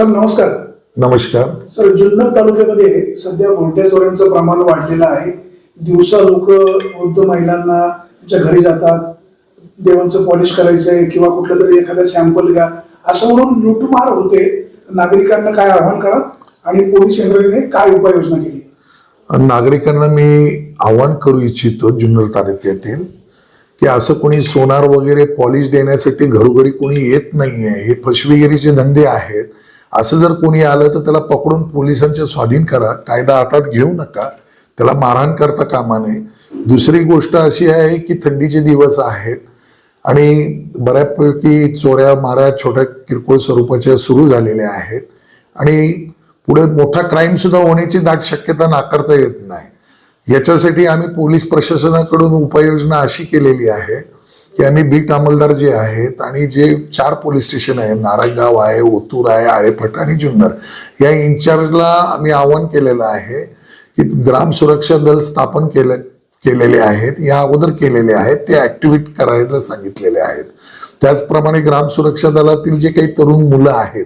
Sir नमस्कार. नमस्कार. Sir Junnar तालुक्यामध्ये सध्या भोंट्या चोऱ्यांचं प्रमाण वाढलेलं आहे. दिवसा लोक वृद्ध महिलांना त्यांच्या घरी जातात देवांचं पॉलिश करायचंय किंवा कुठलं तरी एखादा सॅम्पल घ्या. असं म्हणून लुटमार होते. नागरिकांना काय आव्हान करा आणि पोलीस यंत्रणेने काय उपाययोजना केली? नागरिकांना मी आवाहन करू इच्छितो जुन्नर तालुक्यातील की असं कोणी सोनार वगैरे पॉलिश देण्यासाठी घरोघरी कोणी येत नाहीये. हे फसवेगिरीचे धंदे आहेत. असं जर कोणी आलं तर त्याला पकडून पोलिसांच्या स्वाधीन करा कायदा हातात घेऊ नका त्याला मारहाण करता कामा नये. दुसरी गोष्ट अशी आहे की थंडीचे दिवस आहेत आणि बऱ्यापैकी चोऱ्या माऱ्या छोट्या किरकोळ स्वरूपाच्या सुरू झालेल्या आहेत. आणि पुढे मोठा क्राईम सुद्धा होण्याची दाट शक्यता नाकारता येत नाही. याच्यासाठी आम्ही पोलीस प्रशासनाकडून उपाययोजना अशी केलेली आहे. की आम्ही बीट अंमलदार जे आहेत आणि जे चार पोलीस स्टेशन आहे नारायणगाव आहे ओतूर आहे आळेफट आणि जुन्नर या इन्चार्जला आम्ही आवाहन केलेलं आहे की ग्राम सुरक्षा दल स्थापन केलं केलेले आहेत या अगोदर केलेले आहेत ते ऍक्टिव्हेट करायला सांगितलेले आहेत. त्याचप्रमाणे ग्राम सुरक्षा दलातील जे काही तरुण मुलं आहेत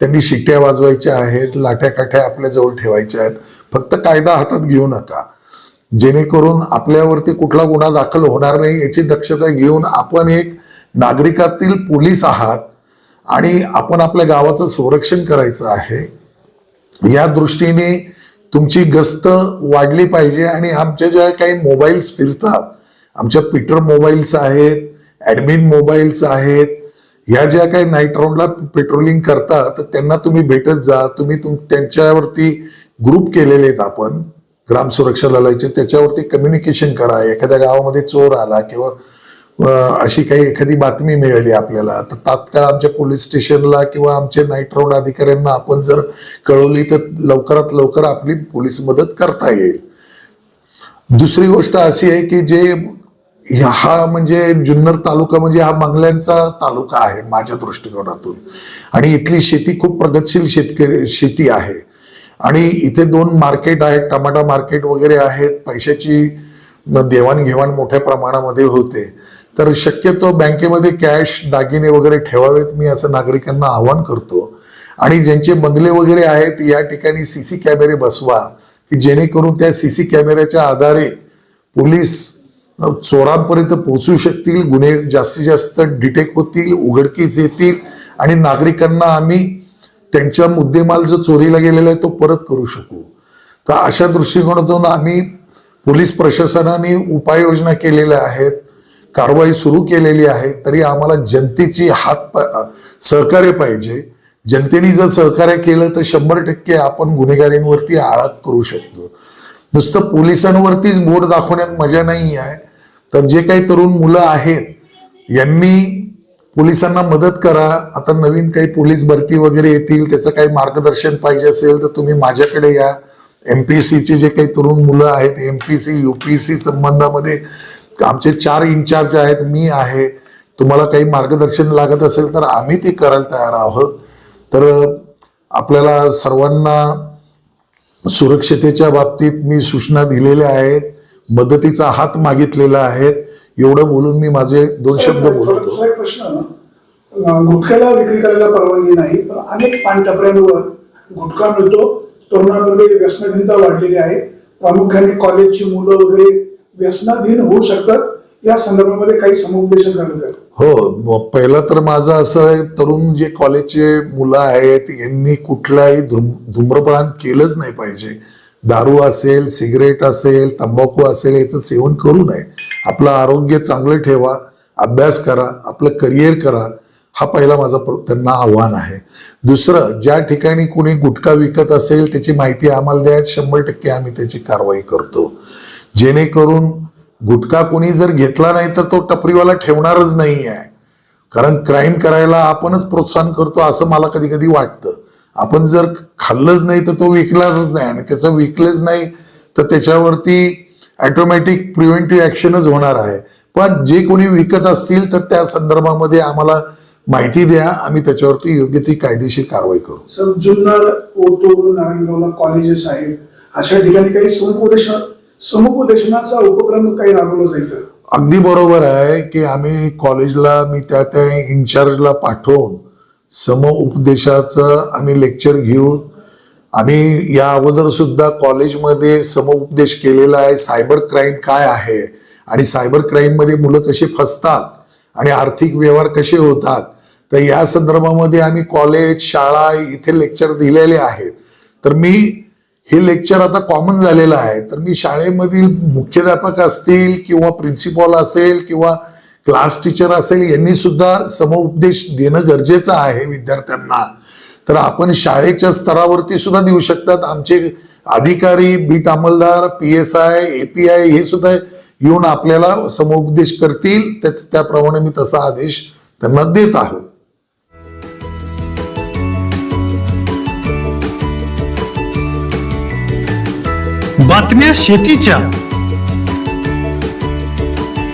त्यांनी शिट्ट्या वाजवायच्या आहेत लाठ्या काठ्या आपल्या जवळ ठेवायच्या आहेत. फक्त कायदा हातात घेऊ नका. जेणेकरून आपल्यावरती कुठला गुन्हा दाखल होणार नाही याची दक्षता घेऊन आपण एक नागरिकातील पोलीस आहात आणि आपण आपल्या गावाचं संरक्षण करायचं आहे. या दृष्टीने तुमची गस्त वाढली पाहिजे आणि आमच्या ज्या काही मोबाईल्स फिरतात आमच्या पीटर मोबाईल्स आहेत ॲडमिन मोबाईल्स आहेत ह्या ज्या काही नाईट राऊंडला पेट्रोलिंग करतात तर त्यांना तुम्ही भेटत जा तुम्ही तुम त्यांच्यावरती ग्रुप केलेले आहेत आपण. ग्राम सुरक्षा दलाचे त्याच्यावरती कम्युनिकेशन करा. एखाद्या गावामध्ये चोर आला किंवा अशी काही एखादी बातमी मिळाली आपल्याला तर तात्काळ आमच्या पोलीस स्टेशनला किंवा आमच्या नाईट राऊंड अधिकाऱ्यांना आपण जर कळवली तर लवकरात लवकर आपली पोलीस मदत करता येईल. दुसरी गोष्ट अशी आहे की जे हा म्हणजे जुन्नर तालुका म्हणजे हा बंगल्यांचा तालुका आहे माझ्या दृष्टिकोनातून. आणि इथली शेती खूप प्रगतशील शेतकरी शेती आहे. आणि इथे दोन मार्केट आहेत टमाटा मार्केट वगैरे आहेत पैशाची देवाणघेवाण मोठ्या प्रमाणामध्ये होते. तर शक्यतो बँकेमध्ये कॅश दागिने वगैरे ठेवावेत मी असं नागरिकांना आवाहन करतो. आणि ज्यांचे बंगले वगैरे आहेत या ठिकाणी सी सी कॅमेरे बसवा की जेणेकरून त्या सी सी कॅमेऱ्याच्या आधारे पोलीस चोरांपर्यंत पोहोचू शकतील गुन्हे जास्तीत जास्त डिटेक्ट होतील उघडकीस येतील आणि नागरिकांना आम्ही त्यांच्या मुद्देमाल जो चोरीला गेलेला आहे तो परत करू शकू. तर अशा दृष्टिकोनातून आम्ही पोलीस प्रशासनाने उपाययोजना केलेल्या आहेत कारवाई सुरू केलेली आहे तरी आम्हाला जनतेची हात प- सहकार्य पाहिजे. जनतेने जर सहकार्य केलं तर शंभर टक्के आपण गुन्हेगारींवरती आळात करू शकतो. नुसतं पोलिसांवरतीच बोट दाखवण्यात मजा नाही आहे तर जे काही तरुण मुलं आहेत यांनी पोलिसांना मदत करा. आता नवीन काही पोलीस भरती वगैरे येतील त्याचं काही मार्गदर्शन पाहिजे असेल तर तुम्ही माझ्याकडे या. एम पी चे जे काही तरुण मुलं आहेत एम पी सी युपीएससी संबंधामध्ये आमचे चार इन्चार्ज आहेत मी आहे. तुम्हाला काही मार्गदर्शन लागत असेल तर आम्ही ते करायला तयार आहोत. तर आपल्याला सर्वांना सुरक्षतेच्या बाबतीत मी सूचना दिलेल्या आहेत. मदतीचा हात मागितलेला आहे. एवढं बोलून मी माझे दोन शब्द एक प्रश्न गुटख्याला विक्री करायला परवानगी नाही पण अनेक पानटपऱ्यांवर गुटखा मिळतो. तरुणांमध्ये व्यसनाधीनता वाढलेली आहे. प्रामुख्याने कॉलेजची मुलं वगैरे व्यसनाधीन होऊ शकतात. या संदर्भामध्ये काही समुपदेशन करण्यात आलं. हो पहिलं तर माझं असं आहे तरुण जे कॉलेजचे मुलं आहेत यांनी कुठलाही धूम धूम्रपान केलंच नाही पाहिजे. दारू असेल सिगरेट असेल तंबाखू असेल याचं सेवन करू नये. आपलं आरोग्य चांगलं ठेवा अभ्यास करा आपलं करिअर करा. हा पहिला माझा त्यांना आव्हान आहे. दुसरं ज्या ठिकाणी कुणी गुटखा विकत असेल त्याची माहिती आम्हाला द्या शंभर टक्के आम्ही त्याची कारवाई करतो. जेणेकरून गुटखा कुणी जर घेतला नाही तर तो टपरीवाला ठेवणारच नाही आहे कारण क्राईम करायला आपणच प्रोत्साहन करतो असं मला कधी कधी वाटतं. आपण जर खाल्लंच नाही तर तो विकलाच नाही आणि त्याचं विकलंच नाही तर त्याच्यावरती ऑटोमॅटिक प्रिव्हेंटिव्ह ऍक्शनच होणार आहे. पण जे कोणी विकत असतील तर त्या संदर्भामध्ये आम्हाला माहिती द्या आम्ही त्याच्यावरती योग्य ती कायदेशीर कारवाई करू. सर जुन्नर ओतूर नारायणगावला कॉलेजेस आहेत. अशा ठिकाणी काही समुपदेशन समुपदेशनाचा उपक्रम काही राबवला जाईल? अगदी बरोबर आहे की आम्ही कॉलेजला मी त्या त्या इन्चार्जला पाठवून समउपदेशाचं आम्ही लेक्चर घेऊन आम्ही या अगोदर सुद्धा कॉलेजमध्ये समउपदेश केलेला आहे. सायबर क्राईम काय आहे? आणि सायबर क्राईममध्ये मुलं कशी फसतात? आणि आर्थिक व्यवहार कसे होतात? तर या संदर्भामध्ये आम्ही कॉलेज शाळा इथे लेक्चर दिलेले आहेत. तर मी हे लेक्चर आता कॉमन झालेलं आहे. तर मी शाळेमधील मुख्याध्यापक असतील किंवा प्रिन्सिपॉल असेल किंवा क्लास टीचर असेल यांनी सुद्धा समुपदेश देणं गरजेचं आहे विद्यार्थ्यांना. तर आपण शाळेच्या स्तरावरती सुद्धा देऊ शकतात. आमचे अधिकारी बीट अंमलदार पी एस आय एपीआय हे सुद्धा येऊन आपल्याला समुपदेश करतील. त्याच- त्याप्रमाणे मी तसा आदेश त्यांना देत आहोत. बातम्या शेतीच्या.